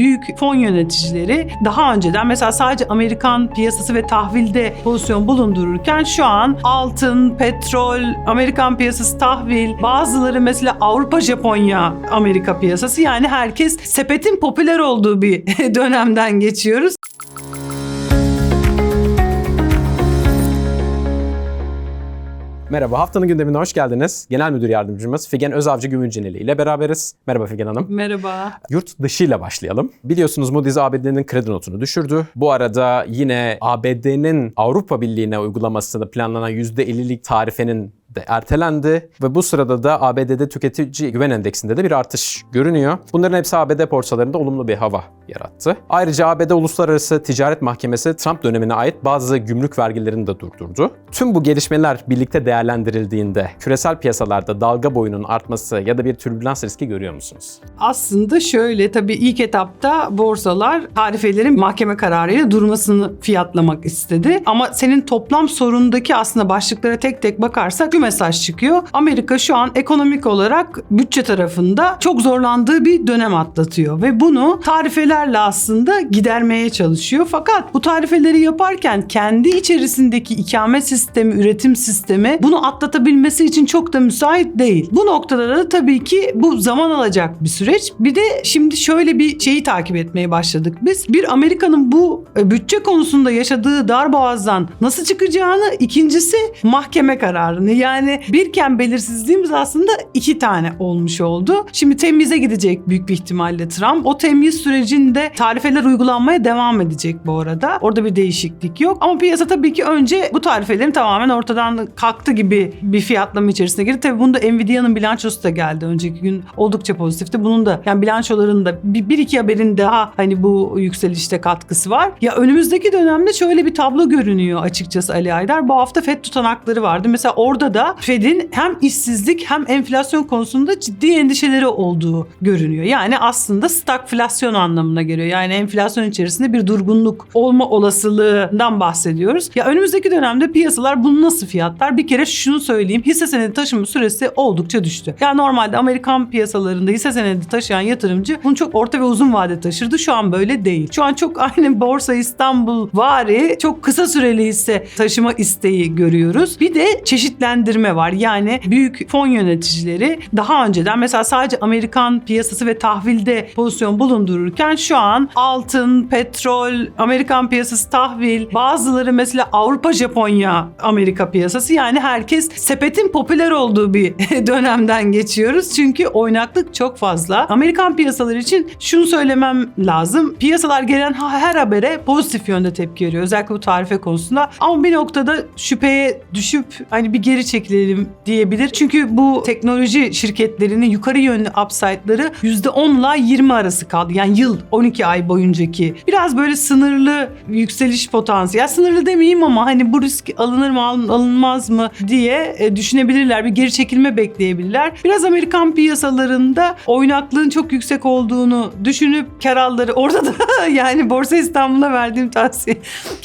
büyük fon yöneticileri daha önceden mesela sadece Amerikan piyasası ve tahvilde pozisyon bulundururken şu an altın, petrol, Amerikan piyasası tahvil, bazıları mesela Avrupa, Japonya, Amerika piyasası yani herkes sepetin popüler olduğu bir dönemden geçiyoruz. Merhaba, haftanın gündemine hoş geldiniz. Genel Müdür Yardımcımız Figen Özavcı Gümülcineli ile beraberiz. Merhaba Figen Hanım. Merhaba. Yurt dışı ile başlayalım. Biliyorsunuz Moody's ABD'nin kredi notunu düşürdü. Bu arada yine ABD'nin Avrupa Birliği'ne uygulamasını planlanan %50'lik tarifenin de ertelendi ve bu sırada da ABD'de tüketici güven endeksinde de bir artış görünüyor. Bunların hepsi ABD borsalarında olumlu bir hava yarattı. Ayrıca ABD Uluslararası Ticaret Mahkemesi Trump dönemine ait bazı gümrük vergilerini de durdurdu. Tüm bu gelişmeler birlikte değerlendirildiğinde küresel piyasalarda dalga boyunun artması ya da bir türbülans riski görüyor musunuz? Aslında şöyle tabii ilk etapta borsalar tarifelerin mahkeme kararıyla durmasını fiyatlamak istedi. Ama senin toplam sorundaki aslında başlıklara tek tek bakarsak mesaj çıkıyor. Amerika şu an ekonomik olarak bütçe tarafında çok zorlandığı bir dönem atlatıyor ve bunu tarifelerle aslında gidermeye çalışıyor. Fakat bu tarifeleri yaparken kendi içerisindeki ikame sistemi, üretim sistemi bunu atlatabilmesi için çok da müsait değil. Bu noktada da tabii ki bu zaman alacak bir süreç. Bir de şimdi şöyle bir şeyi takip etmeye başladık biz. Bir Amerika'nın bu e, bütçe konusunda yaşadığı darboğazdan nasıl çıkacağını, ikincisi mahkeme kararını. Yani birken belirsizliğimiz aslında iki tane olmuş oldu. Şimdi temize gidecek büyük bir ihtimalle Trump. O temiz sürecinde tarifeler uygulanmaya devam edecek bu arada. Orada bir değişiklik yok. Ama piyasa tabii ki önce bu tarifelerin tamamen ortadan kalktı gibi bir fiyatlama içerisine girdi. Tabii bunda Nvidia'nın bilançosu da geldi. Önceki gün oldukça pozitifti. Bunun da yani bilançoların da bir, bir iki haberin daha hani bu yükselişte katkısı var. Ya önümüzdeki dönemde şöyle bir tablo görünüyor açıkçası Ali Aydar. Bu hafta FED tutanakları vardı. Mesela orada da Fed'in hem işsizlik hem enflasyon konusunda ciddi endişeleri olduğu görünüyor. Yani aslında stagflasyon anlamına geliyor. Yani enflasyon içerisinde bir durgunluk olma olasılığından bahsediyoruz. Ya önümüzdeki dönemde piyasalar bunu nasıl fiyatlar? Bir kere şunu söyleyeyim. Hisse senedi taşıma süresi oldukça düştü. Ya normalde Amerikan piyasalarında hisse senedi taşıyan yatırımcı bunu çok orta ve uzun vade taşırdı. Şu an böyle değil. Şu an çok aynı Borsa İstanbul vari çok kısa süreli hisse taşıma isteği görüyoruz. Bir de çeşitlendirme var. Yani büyük fon yöneticileri daha önceden mesela sadece Amerikan piyasası ve tahvilde pozisyon bulundururken şu an altın, petrol, Amerikan piyasası tahvil, bazıları mesela Avrupa, Japonya, Amerika piyasası yani herkes sepetin popüler olduğu bir dönemden geçiyoruz. Çünkü oynaklık çok fazla. Amerikan piyasaları için şunu söylemem lazım. Piyasalar gelen her habere pozitif yönde tepki veriyor. Özellikle bu tarife konusunda. Ama bir noktada şüpheye düşüp hani bir geri çekilelim diyebilir. Çünkü bu teknoloji şirketlerinin yukarı yönlü upside'ları %10 ile 20 arası kaldı. Yani yıl 12 ay boyuncaki. Biraz böyle sınırlı yükseliş potansiyeli. Sınırlı demeyeyim ama hani bu risk alınır mı alın- alınmaz mı diye e, düşünebilirler. Bir geri çekilme bekleyebilirler. Biraz Amerikan piyasalarında oynaklığın çok yüksek olduğunu düşünüp kar alları orada da yani Borsa İstanbul'a verdiğim tavsiye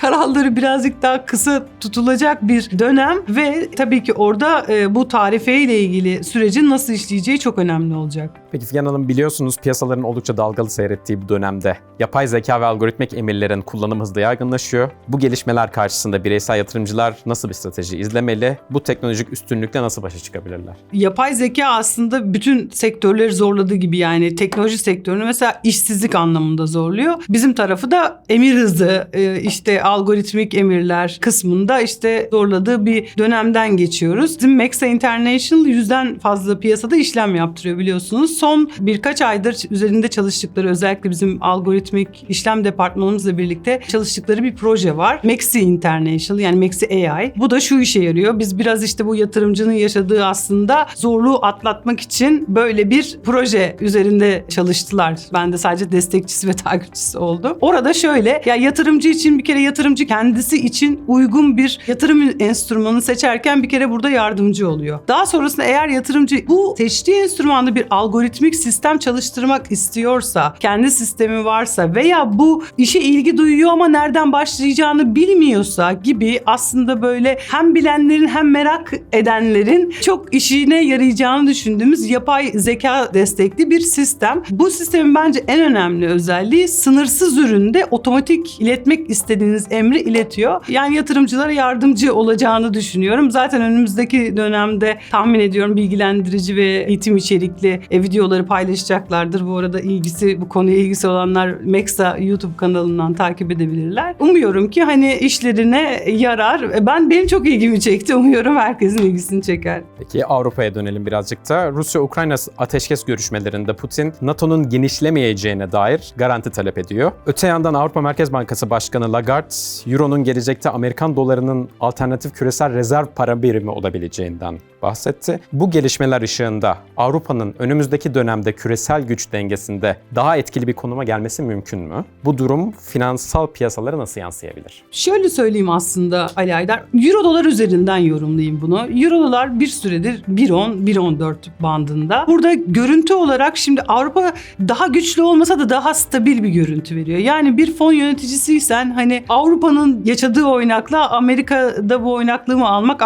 kar alları birazcık daha kısa tutulacak bir dönem ve tabii ki orada e, bu tarife ile ilgili sürecin nasıl işleyeceği çok önemli olacak. Peki Figen Hanım biliyorsunuz piyasaların oldukça dalgalı seyrettiği bu dönemde yapay zeka ve algoritmik emirlerin kullanımı hızla yaygınlaşıyor. Bu gelişmeler karşısında bireysel yatırımcılar nasıl bir strateji izlemeli? Bu teknolojik üstünlükle nasıl başa çıkabilirler? Yapay zeka aslında bütün sektörleri zorladığı gibi yani teknoloji sektörünü mesela işsizlik anlamında zorluyor. Bizim tarafı da emir hızı e, işte algoritmik emirler kısmında işte zorladığı bir dönemden geçiyoruz. Bizim Maxa International yüzden fazla piyasada işlem yaptırıyor biliyorsunuz. Son birkaç aydır üzerinde çalıştıkları özellikle bizim algoritmik işlem departmanımızla birlikte çalıştıkları bir proje var. Maxi International yani Maxi AI. Bu da şu işe yarıyor. Biz biraz işte bu yatırımcının yaşadığı aslında zorluğu atlatmak için böyle bir proje üzerinde çalıştılar. Ben de sadece destekçisi ve takipçisi oldum. Orada şöyle ya yatırımcı için bir kere yatırımcı kendisi için uygun bir yatırım enstrümanı seçerken bir kere burada burada yardımcı oluyor. Daha sonrasında eğer yatırımcı bu seçtiği enstrümanda bir algoritmik sistem çalıştırmak istiyorsa, kendi sistemi varsa veya bu işe ilgi duyuyor ama nereden başlayacağını bilmiyorsa gibi aslında böyle hem bilenlerin hem merak edenlerin çok işine yarayacağını düşündüğümüz yapay zeka destekli bir sistem. Bu sistemin bence en önemli özelliği sınırsız üründe otomatik iletmek istediğiniz emri iletiyor. Yani yatırımcılara yardımcı olacağını düşünüyorum. Zaten önümüzdeki dönemde tahmin ediyorum bilgilendirici ve eğitim içerikli e, videoları paylaşacaklardır. Bu arada ilgisi bu konuya ilgisi olanlar Mexa YouTube kanalından takip edebilirler. Umuyorum ki hani işlerine yarar. E, Ben benim çok ilgimi çekti. Umuyorum herkesin ilgisini çeker. Peki Avrupa'ya dönelim birazcık da. Rusya-Ukrayna ateşkes görüşmelerinde Putin NATO'nun genişlemeyeceğine dair garanti talep ediyor. Öte yandan Avrupa Merkez Bankası Başkanı Lagarde, Euro'nun gelecekte Amerikan dolarının alternatif küresel rezerv para birimi olabileceğinden bahsetti. Bu gelişmeler ışığında Avrupa'nın önümüzdeki dönemde küresel güç dengesinde daha etkili bir konuma gelmesi mümkün mü? Bu durum finansal piyasalara nasıl yansıyabilir? Şöyle söyleyeyim aslında Ali Aydar. Euro dolar üzerinden yorumlayayım bunu. Euro dolar bir süredir 1.10, 1.14 bandında. Burada görüntü olarak şimdi Avrupa daha güçlü olmasa da daha stabil bir görüntü veriyor. Yani bir fon yöneticisiysen hani Avrupa'nın yaşadığı oynakla Amerika'da bu oynaklığı mı almak,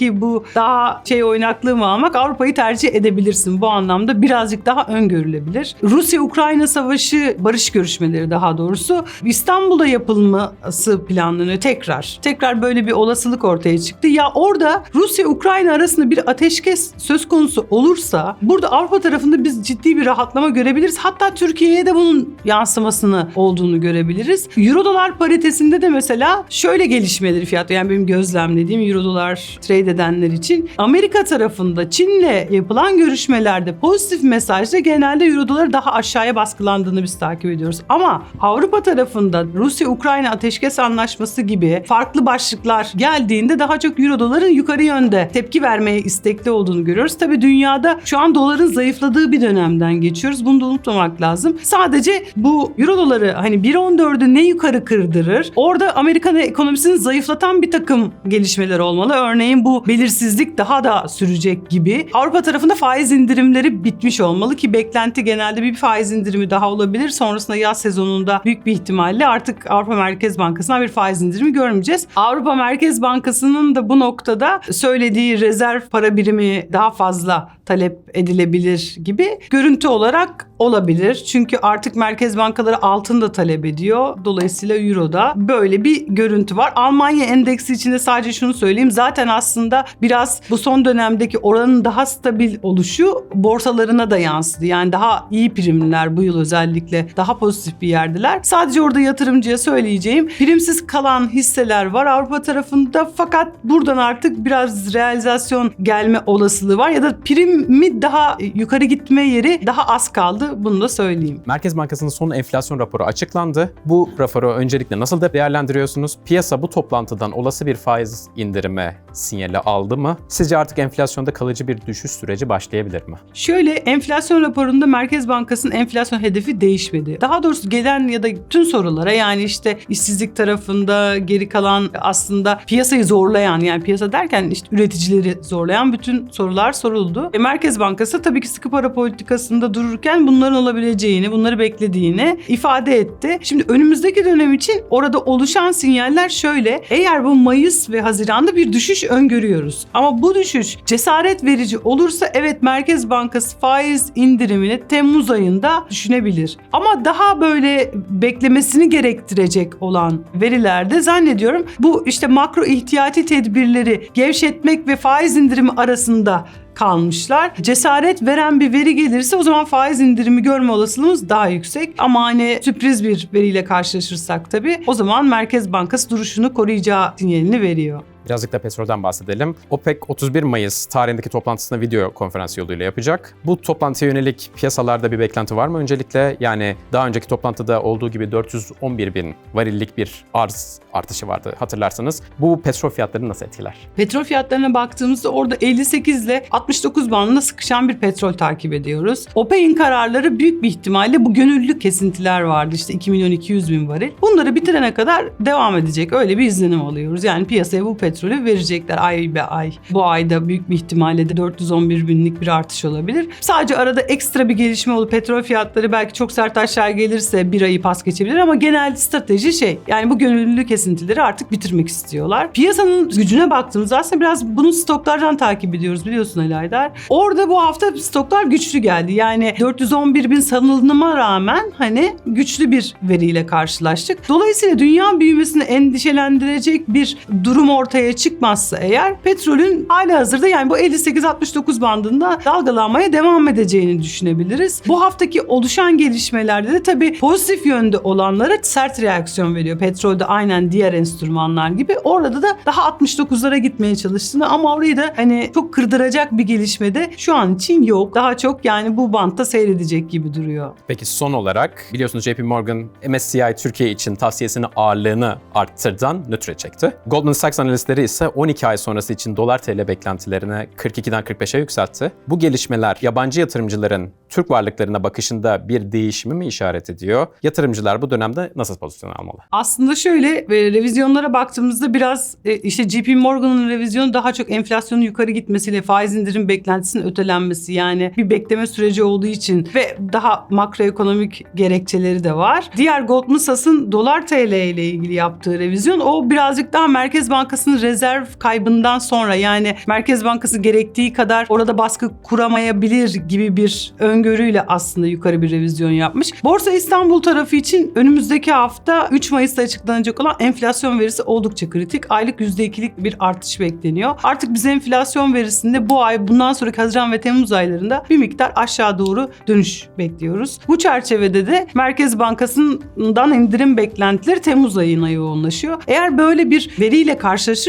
Avrupa'daki bu daha şey oynaklığı mı almak Avrupa'yı tercih edebilirsin. Bu anlamda birazcık daha öngörülebilir. Rusya-Ukrayna savaşı barış görüşmeleri daha doğrusu İstanbul'da yapılması planlanıyor tekrar. Tekrar böyle bir olasılık ortaya çıktı. Ya orada Rusya-Ukrayna arasında bir ateşkes söz konusu olursa burada Avrupa tarafında biz ciddi bir rahatlama görebiliriz. Hatta Türkiye'ye de bunun yansımasını olduğunu görebiliriz. Euro dolar paritesinde de mesela şöyle gelişmeleri fiyatı yani benim gözlemlediğim Euro dolar trade edenler için Amerika tarafında Çin'le yapılan görüşmelerde pozitif mesajda genelde Euro doları daha aşağıya baskılandığını biz takip ediyoruz. Ama Avrupa tarafında Rusya-Ukrayna ateşkes anlaşması gibi farklı başlıklar geldiğinde daha çok Euro doların yukarı yönde tepki vermeye istekli olduğunu görüyoruz. Tabii dünyada şu an doların zayıfladığı bir dönemden geçiyoruz. Bunu da unutmamak lazım. Sadece bu Euro doları hani 1.14'ü ne yukarı kırdırır? Orada Amerikan ekonomisini zayıflatan bir takım gelişmeler olmalı. Örneğin bu belirsizlik daha da sürecek gibi. Avrupa tarafında faiz indirimleri bitmiş olmalı ki beklenti genelde bir faiz indirimi daha olabilir. Sonrasında yaz sezonunda büyük bir ihtimalle artık Avrupa Merkez Bankası'ndan bir faiz indirimi görmeyeceğiz. Avrupa Merkez Bankası'nın da bu noktada söylediği rezerv para birimi daha fazla talep edilebilir gibi görüntü olarak olabilir. Çünkü artık merkez bankaları altın da talep ediyor. Dolayısıyla euro da böyle bir görüntü var. Almanya endeksi içinde sadece şunu söyleyeyim. Zaten aslında biraz bu son dönemdeki oranın daha stabil oluşu borsalarına da yansıdı. Yani daha iyi primler bu yıl özellikle daha pozitif bir yerdiler. Sadece orada yatırımcıya söyleyeceğim. Primsiz kalan hisseler var Avrupa tarafında fakat buradan artık biraz realizasyon gelme olasılığı var ya da primi daha yukarı gitme yeri daha az kaldı. Bunu da söyleyeyim. Merkez Bankası'nın son enflasyon raporu açıklandı. Bu raporu öncelikle nasıl değerlendiriyorsunuz? Piyasa bu toplantıdan olası bir faiz indirime sinyali aldı mı? Sizce artık enflasyonda kalıcı bir düşüş süreci başlayabilir mi? Şöyle enflasyon raporunda Merkez Bankası'nın enflasyon hedefi değişmedi. Daha doğrusu gelen ya da tüm sorulara yani işte işsizlik tarafında geri kalan aslında piyasayı zorlayan yani piyasa derken işte üreticileri zorlayan bütün sorular soruldu. E, Merkez Bankası tabii ki sıkı para politikasında dururken bunların olabileceğini, bunları beklediğini ifade etti. Şimdi önümüzdeki dönem için orada oluşan sinyaller şöyle. Eğer bu Mayıs ve Haziran'da bir düşüş öngörüyoruz. Ama bu düşüş cesaret verici olursa evet Merkez Bankası faiz indirimini Temmuz ayında düşünebilir. Ama daha böyle beklemesini gerektirecek olan verilerde zannediyorum bu işte makro ihtiyati tedbirleri gevşetmek ve faiz indirimi arasında kalmışlar. Cesaret veren bir veri gelirse o zaman faiz indirimi görme olasılığımız daha yüksek. Ama hani sürpriz bir veriyle karşılaşırsak tabii o zaman Merkez Bankası duruşunu koruyacağı sinyalini veriyor. Birazcık da petrolden bahsedelim. OPEC 31 Mayıs tarihindeki toplantısını video konferans yoluyla yapacak. Bu toplantıya yönelik piyasalarda bir beklenti var mı öncelikle? Yani daha önceki toplantıda olduğu gibi 411 bin varillik bir arz artışı vardı hatırlarsanız. Bu petrol fiyatlarını nasıl etkiler? Petrol fiyatlarına baktığımızda orada 58 ile 69 bandında sıkışan bir petrol takip ediyoruz. OPEC'in kararları büyük bir ihtimalle bu gönüllü kesintiler vardı işte 2 milyon 200 bin varil. Bunları bitirene kadar devam edecek öyle bir izlenim alıyoruz. Yani piyasaya bu petrol petrolü verecekler ay be ay. Bu ayda büyük bir ihtimalle de 411 binlik bir artış olabilir. Sadece arada ekstra bir gelişme olup petrol fiyatları belki çok sert aşağı gelirse bir ayı pas geçebilir ama genel strateji şey yani bu gönüllü kesintileri artık bitirmek istiyorlar. Piyasanın gücüne baktığımızda aslında biraz bunu stoklardan takip ediyoruz biliyorsun Ali Aydar. Orada bu hafta stoklar güçlü geldi. Yani 411 bin sanılma rağmen hani güçlü bir veriyle karşılaştık. Dolayısıyla dünya büyümesini endişelendirecek bir durum ortaya çıkmazsa eğer petrolün hali hazırda yani bu 58-69 bandında dalgalanmaya devam edeceğini düşünebiliriz. Bu haftaki oluşan gelişmelerde de tabii pozitif yönde olanlara sert reaksiyon veriyor. Petrolde aynen diğer enstrümanlar gibi. Orada da daha 69'lara gitmeye çalıştığını ama orayı da hani çok kırdıracak bir gelişme de şu an için yok. Daha çok yani bu bantta seyredecek gibi duruyor. Peki son olarak biliyorsunuz JP Morgan MSCI Türkiye için tavsiyesini ağırlığını arttırdan nötre çekti. Goldman Sachs analistleri ise 12 ay sonrası için dolar TL beklentilerini 42'den 45'e yükseltti. Bu gelişmeler yabancı yatırımcıların Türk varlıklarına bakışında bir değişimi mi işaret ediyor? Yatırımcılar bu dönemde nasıl pozisyon almalı? Aslında şöyle e, revizyonlara baktığımızda biraz e, işte JP Morgan'ın revizyonu daha çok enflasyonun yukarı gitmesiyle faiz indirim beklentisinin ötelenmesi yani bir bekleme süreci olduğu için ve daha makroekonomik gerekçeleri de var. Diğer Goldman Sachs'ın dolar TL ile ilgili yaptığı revizyon o birazcık daha Merkez Bankası'nın rezerv kaybından sonra yani Merkez Bankası gerektiği kadar orada baskı kuramayabilir gibi bir öngörüyle aslında yukarı bir revizyon yapmış. Borsa İstanbul tarafı için önümüzdeki hafta 3 Mayıs'ta açıklanacak olan enflasyon verisi oldukça kritik. Aylık %2'lik bir artış bekleniyor. Artık biz enflasyon verisinde bu ay bundan sonraki Haziran ve Temmuz aylarında bir miktar aşağı doğru dönüş bekliyoruz. Bu çerçevede de Merkez Bankası'ndan indirim beklentileri Temmuz ayına yoğunlaşıyor. Eğer böyle bir veriyle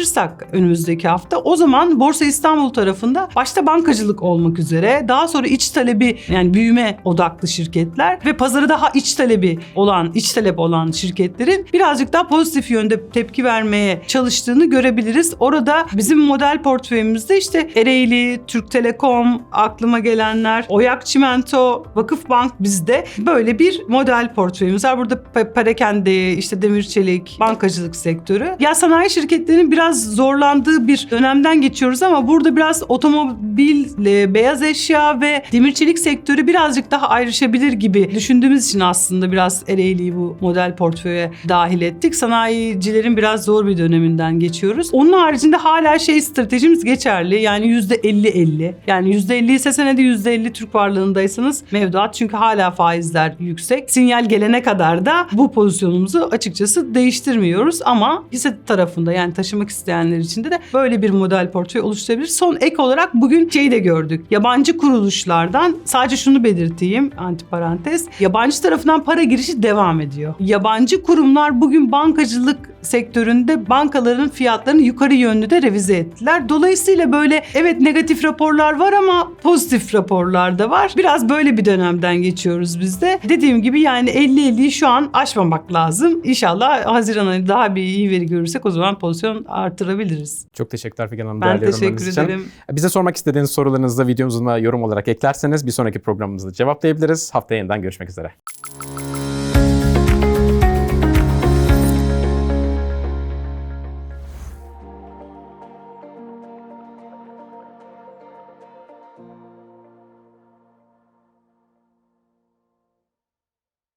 karşılaşırsak önümüzdeki hafta o zaman Borsa İstanbul tarafında başta bankacılık olmak üzere daha sonra iç talebi yani büyüme odaklı şirketler ve pazarı daha iç talebi olan, iç talep olan şirketlerin birazcık daha pozitif yönde tepki vermeye çalıştığını görebiliriz. Orada bizim model portföyümüzde işte Ereğli, Türk Telekom, aklıma gelenler, Oyak Çimento, Vakıfbank bizde böyle bir model portföyümüz var. Burada Parakende, işte demir çelik, bankacılık sektörü. Ya sanayi şirketlerinin biraz zorlandığı bir dönemden geçiyoruz ama burada biraz otomobil, e, beyaz eşya ve demir çelik sektörü birazcık daha ayrışabilir gibi düşündüğümüz için aslında biraz Ereğli'yi bu model portföye dahil ettik. Sanayicilerin biraz zor bir döneminden geçiyoruz. Onun haricinde hala şey stratejimiz geçerli. Yani %50-50. Yani %50 ise senede %50 Türk varlığındaysanız mevduat çünkü hala faizler yüksek. Sinyal gelene kadar da bu pozisyonumuzu açıkçası değiştirmiyoruz ama hisse tarafında yani taşımak isteyenler için de, böyle bir model portföy oluşturabilir. Son ek olarak bugün şeyi de gördük. Yabancı kuruluşlardan sadece şunu belirteyim antiparantez. Yabancı tarafından para girişi devam ediyor. Yabancı kurumlar bugün bankacılık sektöründe bankaların fiyatlarını yukarı yönlü de revize ettiler. Dolayısıyla böyle evet negatif raporlar var ama pozitif raporlar da var. Biraz böyle bir dönemden geçiyoruz biz de. Dediğim gibi yani 50-50'yi şu an aşmamak lazım. İnşallah Haziran ayında daha bir iyi veri görürsek o zaman pozisyon artırabiliriz. Çok teşekkürler Figen Hanım. Ben teşekkür için. ederim. Bize sormak istediğiniz sorularınızı da videomuzun yorum olarak eklerseniz bir sonraki programımızda cevaplayabiliriz. Haftaya yeniden görüşmek üzere.